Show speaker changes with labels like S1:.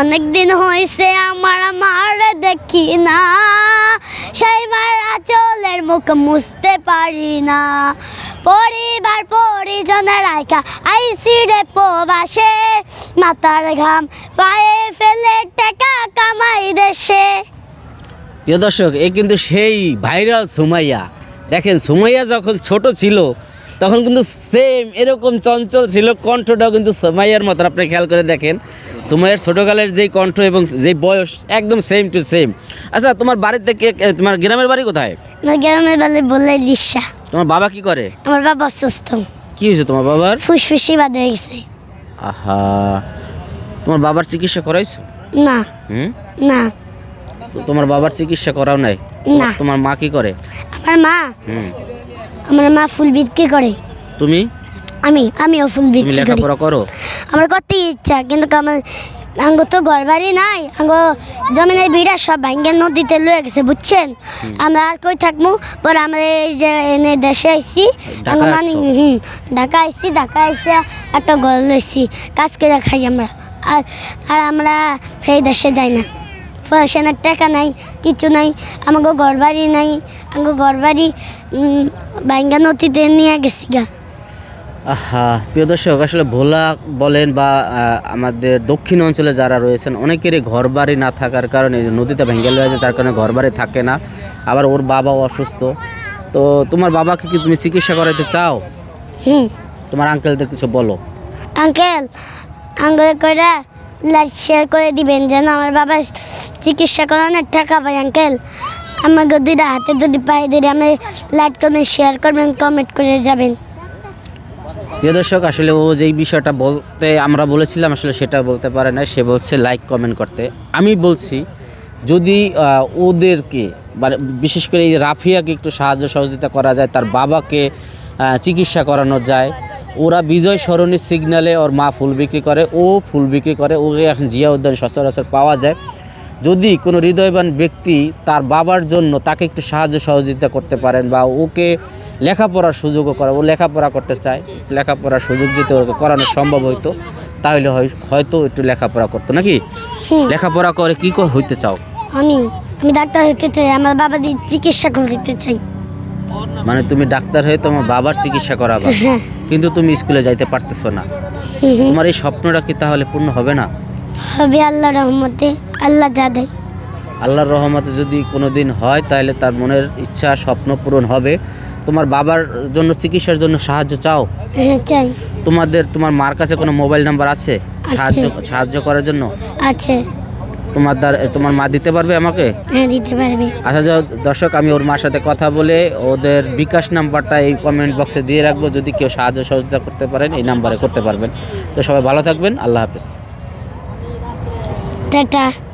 S1: অনেক দিন হয়েছে আমার আমার দেখি না। সেই মারা চলের মুখ মুছতে পারি না। পরিবার, পরিজনের আইকা আইসি রে প্রবাসে। মাথার ঘাম পায়ে ফেলে টাকা কামাই দেশে।
S2: প্রিয় দর্শক, এ কিন্তু সেই ভাইরাল সুমাইয়া। দেখেন, সুমাইয়া যখন ছোট ছিল, তখন কিন্তু সেম এরকম চঞ্চল ছিল, কণ্ঠটাও কিন্তু সুমাইয়ার মতন। আপনি খেয়াল করে দেখেন সুমাইয়ার ছোটোকালের যেই কণ্ঠ এবং যে বয়স একদম সেম টু সেম আচ্ছা তোমার বাড়িতে কে তোমার গ্রামের বাড়ি কোথায়?
S1: আমার গ্রামের বেলে বলে লিসা।
S2: তোমার বাবা কি করে?
S1: আমার বাবা অসুস্থ।
S2: কি হয়েছে তোমার বাবার?
S1: ফুসফুসি বাদ হয়ে গেছে।
S2: আহা তোমার বাবার চিকিৎসা করাইছো?
S1: না।
S2: হুম?
S1: না।
S2: তোমার বাবার চিকিৎসা করাও নাই?
S1: না।
S2: তোমার মা কি করে?
S1: আমার মা।
S2: হুম।
S1: আমার মা ফুল বিক্রি করে।
S2: তুমি?
S1: আমি আমিও ফুল বিক্রি করি।
S2: লেখাপড়া করো?
S1: আমার করতে ইচ্ছা কিন্তু আমার আঙ্গ তো ঘর বাড়ি নাই আঙ্গ জমিনের বিড়া সব ভাঙ্গের নদীতে লয়ে গেছে বুঝছেন? আমরা আর কই থাকব পরে আমরা এই যে এনে দেশে আইছি আঙ্গ মানে হুম ঢাকা আইছি ঢাকা আইসি একটা ঘর লইছি কাজ করে খাই আমরা। আর আর আমরা সেই দেশে যাই না। পয়সার টাকা নাই কিছু নাই আমাকে ঘর বাড়ি নাই আমাকে ঘর বাড়ি ভাঙ্গা নদীতে নিয়ে গেছি গা।
S2: আহা প্রিয় দর্শক আসলে ভোলা বলেন বা আমাদের দক্ষিণ অঞ্চলে যারা রয়েছেন অনেকেরই ঘর বাড়ি না থাকার কারণে এই নদীতে ভেঙে রয়েছে যার কারণে ঘর বাড়ি থাকে না। আবার ওর বাবাও অসুস্থ। তো তোমার বাবাকে কি তুমি চিকিৎসা করাইতে চাও?
S1: হুম।
S2: তোমার আঙ্কেলদের কিছু বলো।
S1: আঙ্কেল আঙ্কেল করে লাইট শেয়ার করে দিবেন যেন আমার বাবা চিকিৎসা করানোর টাকা পাই আঙ্কেল আমাকে দুইটা হাতে যদি পাই দিলে আমি লাইট কমেন্ট শেয়ার করবেন কমেন্ট করে যাবেন।
S2: প্রিয় দর্শক, আসলে ও যেই বিষয়টা বলতে আমরা বলেছিলাম, আসলে সেটা বলতে পারে না সে বলছে লাইক কমেন্ট করতে। আমি বলছি, যদি ওদেরকে মানে বিশেষ করে এই রাফিয়াকে একটু সাহায্য সহযোগিতা করা যায়, তার বাবাকে চিকিৎসা করানো যায়, ওরা বিজয় সরণী সিগন্যালে ওর মা ফুল বিক্রি করে, ও ফুল বিক্রি করে, ওকে এখন জিয়া উদ্যান সচরাচর পাওয়া যায়। যদি কোনো হৃদয়বান ব্যক্তি তার বাবার জন্য তাকে একটু সাহায্য সহযোগিতা করতে পারেন বা ওকে লেখাপড়ার সুযোগও করা ও লেখাপড়া করতে চায় লেখাপড়ার সুযোগ যদি করানো সম্ভব হইতো তাহলে হয়- হয়তো একটু লেখাপড়া করতো নাকি? লেখাপড়া করে কি করে হইতে চাও?
S1: আমি আমি ডাক্তার হতে চাই আমার বাবা দিয়ে চিকিৎসা করতে চাই।
S2: মানে তুমি ডাক্তার হয়ে তোমার বাবার চিকিৎসা করাবা
S1: হ্যাঁ।
S2: কিন্তু তুমি স্কুলে যাইতে পারতেছো না। তোমার এই স্বপ্নটা কি তাহলে পূর্ণ হবে না?
S1: হবে আল্লাহ রহমতে আল্লাহ যা দেয়।
S2: আল্লাহর রহমতে যদি কোনো দিন হয় তাহলে তার মনের ইচ্ছা স্বপ্ন পূরণ হবে। তোমার বাবার জন্য চিকিৎসার জন্য সাহায্য চাও?
S1: হ্যাঁ চাই।
S2: তোমাদের তোমার মার কাছে কোনো মোবাইল নাম্বার আছে? সাহায্য সাহায্য করার জন্য?
S1: আছে।
S2: তোমার তোমার মা দিতে পারবে আমাকে?
S1: হ্যাঁ দিতে পারবে।
S2: আচ্ছা যাও, দর্শক আমি ওর মার সাথে কথা বলে ওদের বিকাশ নাম্বারটা এই কমেন্ট বক্সে দিয়ে রাখব। যদি কেউ সাহায্য সহযোগিতা করতে পারেন এই নাম্বারে করতে পারবেন। তো সবাই ভালো থাকবেন। আল্লাহ হাফেজ।
S1: টাটা।